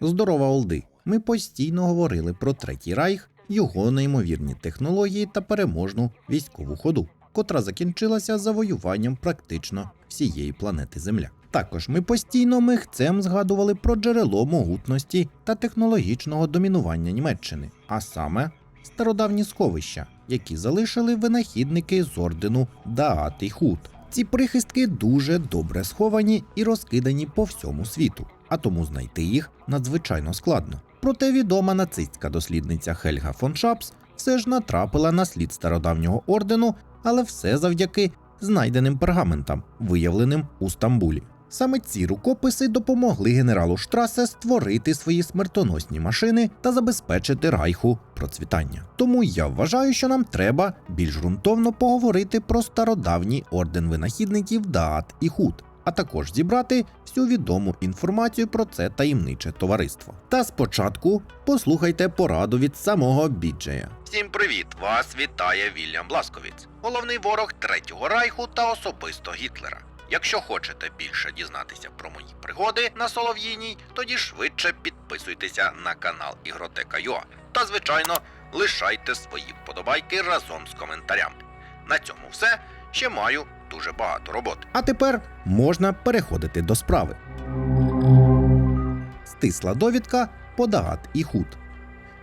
Здорова Олди. Ми постійно говорили про Третій Райх, його неймовірні технології та переможну військову ходу, котра закінчилася завоюванням практично всієї планети Земля. Також ми постійно михцем згадували про джерело могутності та технологічного домінування Німеччини, а саме стародавні сховища, які залишили винахідники з ордену Даат і Худ. Ці прихистки дуже добре сховані і розкидані по всьому світу, а тому знайти їх надзвичайно складно. Проте відома нацистська дослідниця Хельга фон Шапс все ж натрапила на слід стародавнього ордену, але все завдяки знайденим пергаментам, виявленим у Стамбулі. Саме ці рукописи допомогли генералу Штрасе створити свої смертоносні машини та забезпечити райху процвітання. Тому я вважаю, що нам треба більш ґрунтовно поговорити про стародавній орден винахідників Даат і Худ, а також зібрати всю відому інформацію про це таємниче товариство. Та спочатку послухайте пораду від самого Біджея. Всім привіт! Вас вітає Вільям Бласковіц, головний ворог Третього Райху та особисто Гітлера. Якщо хочете більше дізнатися про мої пригоди на Солов'їній, тоді швидше підписуйтеся на канал Ігротека.ua та, звичайно, лишайте свої вподобайки разом з коментарями. На цьому все. Ще маю дуже багато роботи. А тепер можна переходити до справи. Стисла довідка по Даат і Худ.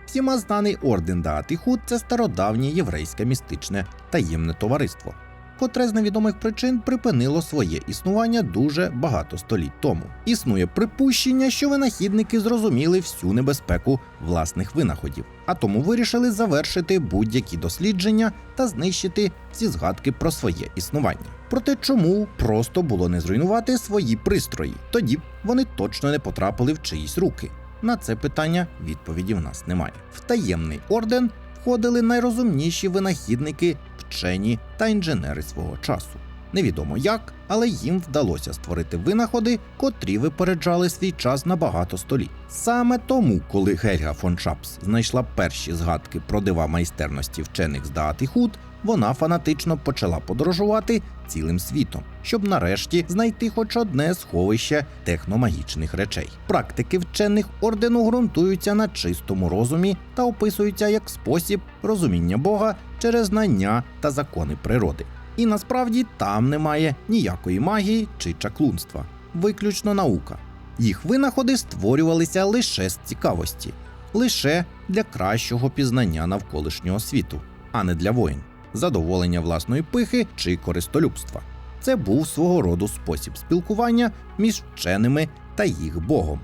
Всіма знаний орден Даат і Худ це стародавнє єврейське містичне таємне товариство, котре з невідомих причин припинило своє існування дуже багато століть тому. Існує припущення, що винахідники зрозуміли всю небезпеку власних винаходів, а тому вирішили завершити будь-які дослідження та знищити всі згадки про своє існування. Проте чому просто було не зруйнувати свої пристрої? Тоді б вони точно не потрапили в чиїсь руки. На це питання відповіді в нас немає. В таємний орден входили найрозумніші винахідники, вчені та інженери свого часу. Невідомо як, але їм вдалося створити винаходи, котрі випереджали свій час на багато століть. Саме тому, коли Гельга фон Шапс знайшла перші згадки про дива майстерності вчених з Даат Худ, вона фанатично почала подорожувати цілим світом, щоб нарешті знайти хоч одне сховище техномагічних речей. Практики вчених ордену ґрунтуються на чистому розумі та описуються як спосіб розуміння Бога через знання та закони природи. І насправді там немає ніякої магії чи чаклунства, виключно наука. Їх винаходи створювалися лише з цікавості, лише для кращого пізнання навколишнього світу, а не для воїн, задоволення власної пихи чи користолюбства. Це був свого роду спосіб спілкування між вченими та їх богом.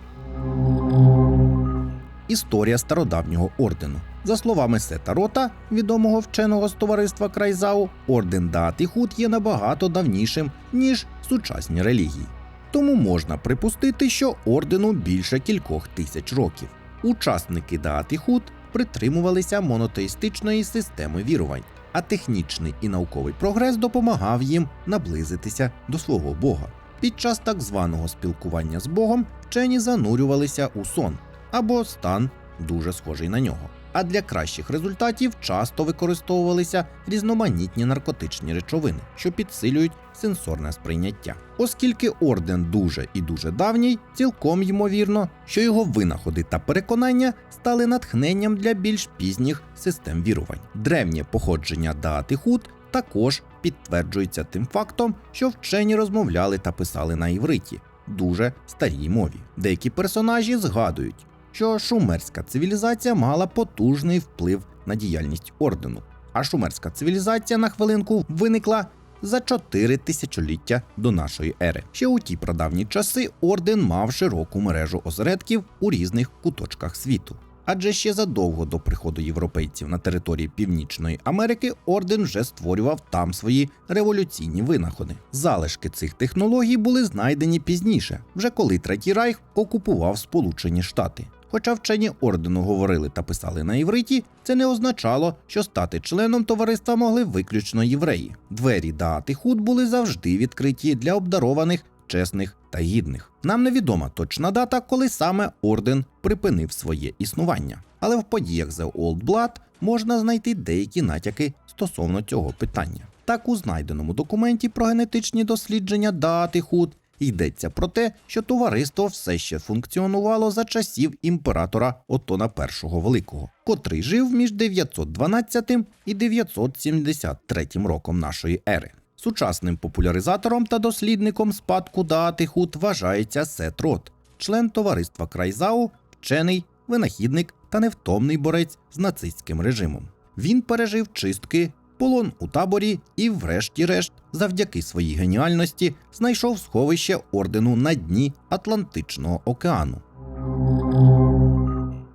Історія стародавнього ордену. За словами Сета Рота, відомого вченого з товариства Крайзау, орден Даат Худ є набагато давнішим, ніж сучасні релігії. Тому можна припустити, що ордену більше кількох тисяч років. Учасники Даат і Худ притримувалися монотеїстичної системи вірувань, а технічний і науковий прогрес допомагав їм наблизитися до свого Бога. Під час так званого спілкування з Богом вчені занурювалися у сон або стан дуже схожий на нього. А для кращих результатів часто використовувалися різноманітні наркотичні речовини, що підсилюють сенсорне сприйняття. Оскільки орден дуже і дуже давній, цілком ймовірно, що його винаходи та переконання стали натхненням для більш пізніх систем вірувань. Древнє походження Даат і Худ також підтверджується тим фактом, що вчені розмовляли та писали на івриті, дуже старій мові. Деякі персонажі згадують, що шумерська цивілізація мала потужний вплив на діяльність ордену. А шумерська цивілізація на хвилинку виникла за чотири тисячоліття до нашої ери. Ще у ті прадавні часи орден мав широку мережу осередків у різних куточках світу. Адже ще задовго до приходу європейців на території Північної Америки орден вже створював там свої революційні винаходи. Залишки цих технологій були знайдені пізніше, вже коли Третій Райх окупував Сполучені Штати. Хоча вчені ордену говорили та писали на івриті, це не означало, що стати членом товариства могли виключно євреї. Двері Даат і Худ були завжди відкриті для обдарованих, чесних та гідних. Нам невідома точна дата, коли саме орден припинив своє існування. Але в подіях The Old Blood можна знайти деякі натяки стосовно цього питання. Так, у знайденому документі про генетичні дослідження Даат і Худ Йдеться про те, що товариство все ще функціонувало за часів імператора Отона І Великого, котрий жив між 912 і 973 роком нашої ери. Сучасним популяризатором та дослідником спадку Даати Хут вважається Сет Рот, член товариства Крайзау, вчений, винахідник та невтомний борець з нацистським режимом. Він пережив чистки, полон у таборі і, врешті-решт, завдяки своїй геніальності, знайшов сховище ордену на дні Атлантичного океану.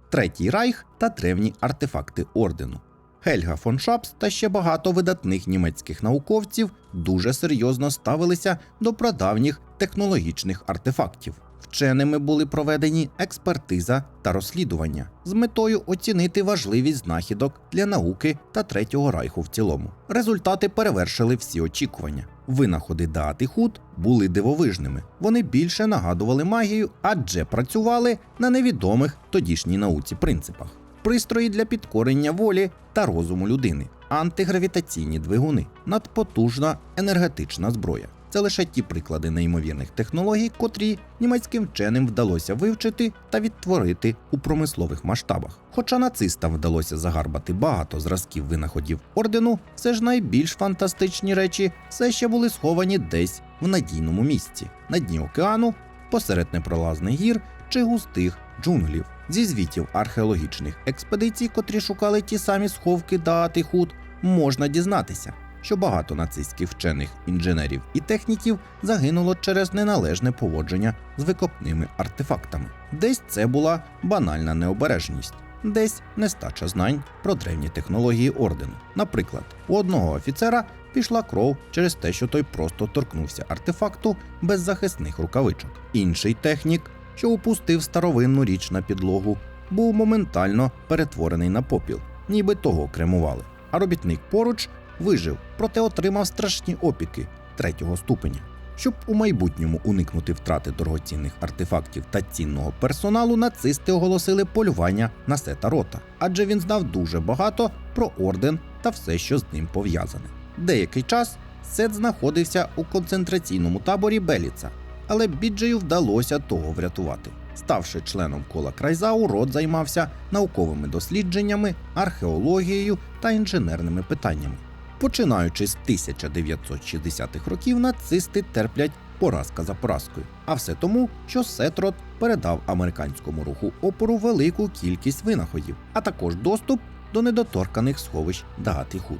Третій райх та древні артефакти ордену. Хельга фон Шапс та ще багато видатних німецьких науковців дуже серйозно ставилися до прадавніх технологічних артефактів. Вченими були проведені експертиза та розслідування з метою оцінити важливість знахідок для науки та третього райху в цілому. Результати перевершили всі очікування. Винаходи Даат і Худ були дивовижними. Вони більше нагадували магію, адже працювали на невідомих тодішній науці принципах. Пристрої для підкорення волі та розуму людини, антигравітаційні двигуни, надпотужна енергетична зброя. Це лише ті приклади неймовірних технологій, котрі німецьким вченим вдалося вивчити та відтворити у промислових масштабах. Хоча нацистам вдалося загарбати багато зразків винаходів ордену, все ж найбільш фантастичні речі все ще були сховані десь в надійному місці на дні океану, посеред непролазних гір чи густих джунглів. Зі звітів археологічних експедицій, котрі шукали ті самі сховки Даат і Худ, можна дізнатися, що багато нацистських вчених інженерів і техніків загинуло через неналежне поводження з викопними артефактами. Десь це була банальна необережність, десь нестача знань про древні технології ордену. Наприклад, у одного офіцера пішла кров через те, що той просто торкнувся артефакту без захисних рукавичок. Інший технік, що упустив старовинну річ на підлогу, був моментально перетворений на попіл, ніби того кремували. А робітник поруч вижив, проте отримав страшні опіки третього ступеня. Щоб у майбутньому уникнути втрати дорогоцінних артефактів та цінного персоналу, нацисти оголосили полювання на сета рота, адже він знав дуже багато про орден та все, що з ним пов'язане. Деякий час Сет знаходився у концентраційному таборі Беліца, але Біджею вдалося того врятувати. Ставши членом кола Крайзау, Рот займався науковими дослідженнями, археологією та інженерними питаннями. Починаючи з 1960-х років, нацисти терплять поразка за поразкою. А все тому, що Сетрот передав американському руху опору велику кількість винаходів, а також доступ до недоторканих сховищ Даат і Худ.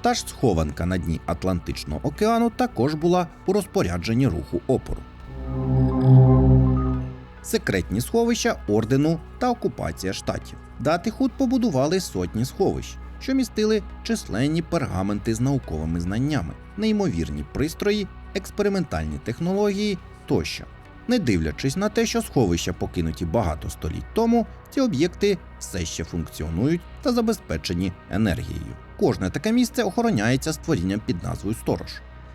Та ж схованка на дні Атлантичного океану також була у розпорядженні руху опору. Секретні сховища ордену та окупація штатів. Дати худ побудували сотні сховищ, що містили численні пергаменти з науковими знаннями, неймовірні пристрої, експериментальні технології тощо. Не дивлячись на те, що сховища покинуті багато століть тому, ці об'єкти все ще функціонують та забезпечені енергією. Кожне таке місце охороняється створінням під назвою Сторож.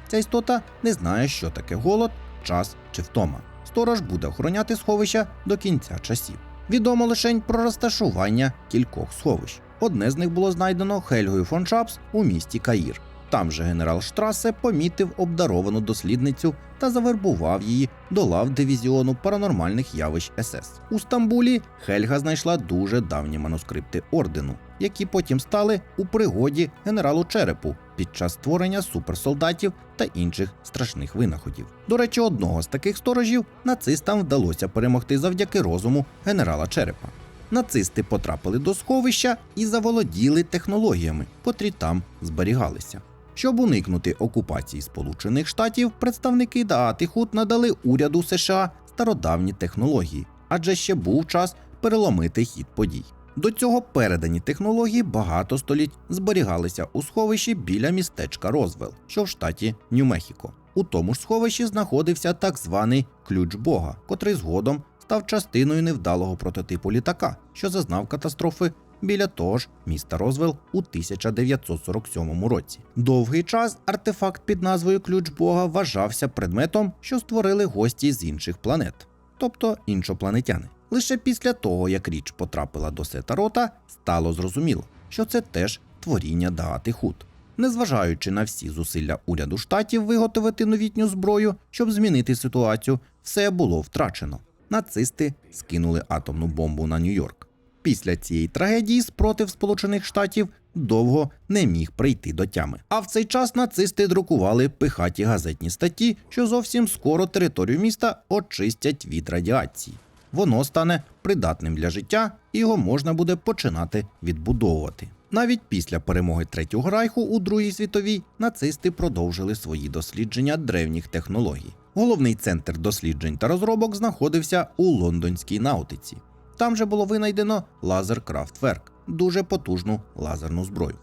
Ця істота не знає, що таке голод, час чи втома. Сторож буде охороняти сховища до кінця часів. Відомо лише про розташування кількох сховищ. Одне з них було знайдено Хельгою фон Шапс у місті Каїр. Там же генерал Штрасе помітив обдаровану дослідницю та завербував її до лав дивізіону паранормальних явищ СС. У Стамбулі Хельга знайшла дуже давні манускрипти ордену, які потім стали у пригоді генералу Черепу під час створення суперсолдатів та інших страшних винаходів. До речі, одного з таких сторожів нацистам вдалося перемогти завдяки розуму генерала Черепа. Нацисти потрапили до сховища і заволоділи технологіями, котрі там зберігалися. Щоб уникнути окупації Сполучених Штатів, представники Даат і Худ надали уряду США стародавні технології, адже ще був час переломити хід подій. До цього передані технології багато століть зберігалися у сховищі біля містечка Розвел, що в штаті Нью-Мехіко. У тому ж сховищі знаходився так званий ключ Бога, котрий згодом став частиною невдалого прототипу літака, що зазнав катастрофи біля того ж міста Розвел у 1947 році. Довгий час артефакт під назвою Ключ Бога вважався предметом, що створили гості з інших планет, тобто іншопланетяни. Лише після того, як річ потрапила до Сета Рота, стало зрозуміло, що це теж творіння Даат Худ. Незважаючи на всі зусилля уряду штатів виготовити новітню зброю, щоб змінити ситуацію, все було втрачено. Нацисти скинули атомну бомбу на Нью-Йорк. Після цієї трагедії спротив Сполучених Штатів довго не міг прийти до тями. А в цей час нацисти друкували пихаті газетні статті, що зовсім скоро територію міста очистять від радіації. Воно стане придатним для життя, і його можна буде починати відбудовувати. Навіть після перемоги Третього Райху у Другій світовій нацисти продовжили свої дослідження древніх технологій. Головний центр досліджень та розробок знаходився у лондонській наутиці. Там же було винайдено лазер Крафтверк, дуже потужну лазерну зброю.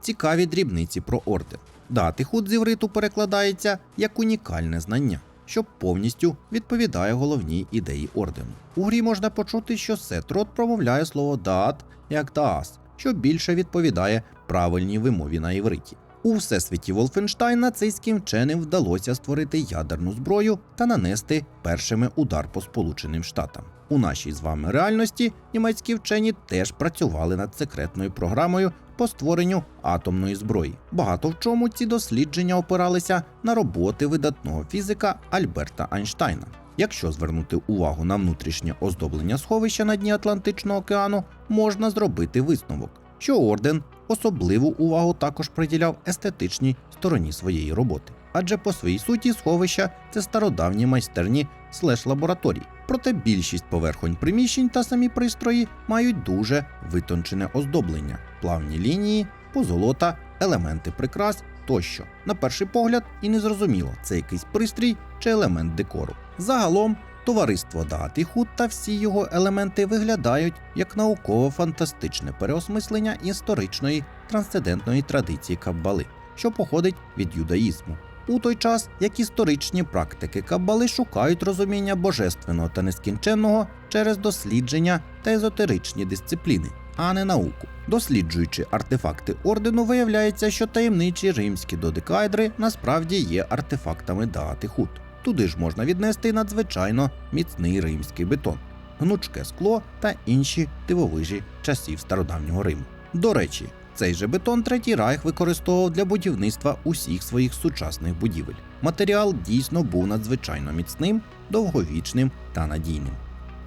Цікаві дрібниці про орден. Дати худ з івриту перекладається як унікальне знання, що повністю відповідає головній ідеї ордену. У грі можна почути, що Сетрот промовляє слово даат як даас, що більше відповідає правильній вимові на івриті. У всесвіті Волфенштайн нацистським вченим вдалося створити ядерну зброю та нанести першими удар по Сполученим Штатам. У нашій з вами реальності німецькі вчені теж працювали над секретною програмою по створенню атомної зброї. Багато в чому ці дослідження опиралися на роботи видатного фізика Альберта Айнштайна. Якщо звернути увагу на внутрішнє оздоблення сховища на дні Атлантичного океану, можна зробити висновок, що орден особливу увагу також приділяв естетичній стороні своєї роботи. Адже по своїй суті сховища це стародавні майстерні слеш лабораторії. Проте більшість поверхонь приміщень та самі пристрої мають дуже витончене оздоблення, плавні лінії, позолота, елементи прикрас тощо. На перший погляд і не зрозуміло, це якийсь пристрій чи елемент декору. Загалом Товариство Дат Худ та всі його елементи виглядають як науково-фантастичне переосмислення історичної трансцендентної традиції Каббали, що походить від юдаїзму. У той час, як історичні практики Каббали шукають розуміння божественного та нескінченного через дослідження та езотеричні дисципліни, а не науку. Досліджуючи артефакти ордену, виявляється, що таємничі римські додекаедри насправді є артефактами Даат і Худ. Туди ж можна віднести надзвичайно міцний римський бетон, гнучке скло та інші дивовижі часів стародавнього Риму. До речі, цей же бетон Третій Райх використовував для будівництва усіх своїх сучасних будівель. Матеріал дійсно був надзвичайно міцним, довговічним та надійним.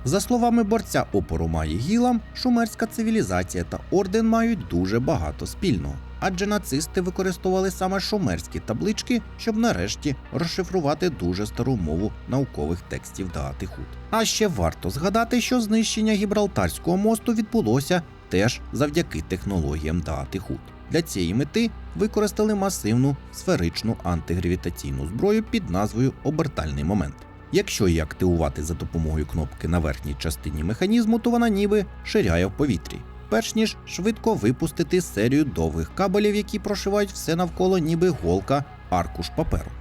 За словами борця опору Маї Гілам, шумерська цивілізація та орден мають дуже багато спільного, адже нацисти використовували саме шумерські таблички, щоб нарешті розшифрувати дуже стару мову наукових текстів Даати Худ. А ще варто згадати, що знищення Гібралтарського мосту відбулося теж завдяки технологіям Даати Худ. Для цієї мети використали масивну сферичну антигравітаційну зброю під назвою Обертальний момент. Якщо її активувати за допомогою кнопки на верхній частині механізму, то вона ніби ширяє в повітрі, перш ніж швидко випустити серію довгих кабелів, які прошивають все навколо, ніби голка аркуш паперу.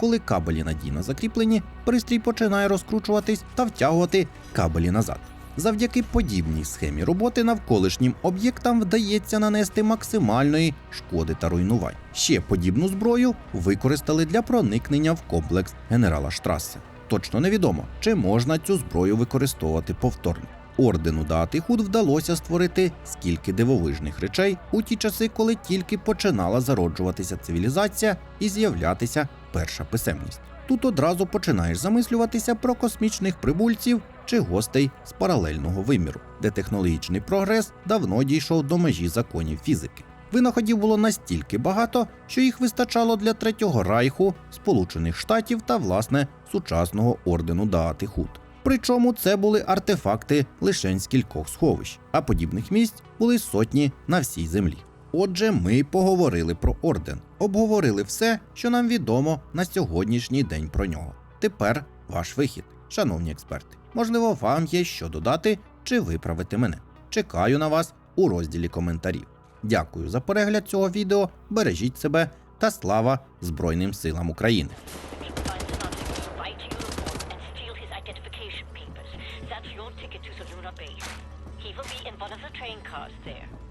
Коли кабелі надійно закріплені, пристрій починає розкручуватись та втягувати кабелі назад. Завдяки подібній схемі роботи навколишнім об'єктам вдається нанести максимальної шкоди та руйнувань. Ще подібну зброю використали для проникнення в комплекс генерала Штрасе. Точно невідомо, чи можна цю зброю використовувати повторно. Ордену Даати Худ вдалося створити скільки дивовижних речей у ті часи, коли тільки починала зароджуватися цивілізація і з'являтися перша писемність. Тут одразу починаєш замислюватися про космічних прибульців чи гостей з паралельного виміру, де технологічний прогрес давно дійшов до межі законів фізики. Винаходів було настільки багато, що їх вистачало для третього райху, Сполучених Штатів та власне сучасного ордену Даати Худ. Причому це були артефакти лише з кількох сховищ, а подібних місць були сотні на всій землі. Отже, ми поговорили про орден, обговорили все, що нам відомо на сьогоднішній день про нього. Тепер ваш вихід, шановні експерти. Можливо, вам є що додати чи виправити мене. Чекаю на вас у розділі коментарів. Дякую за перегляд цього відео. Бережіть себе та слава Збройним силам України! One of the train cars there.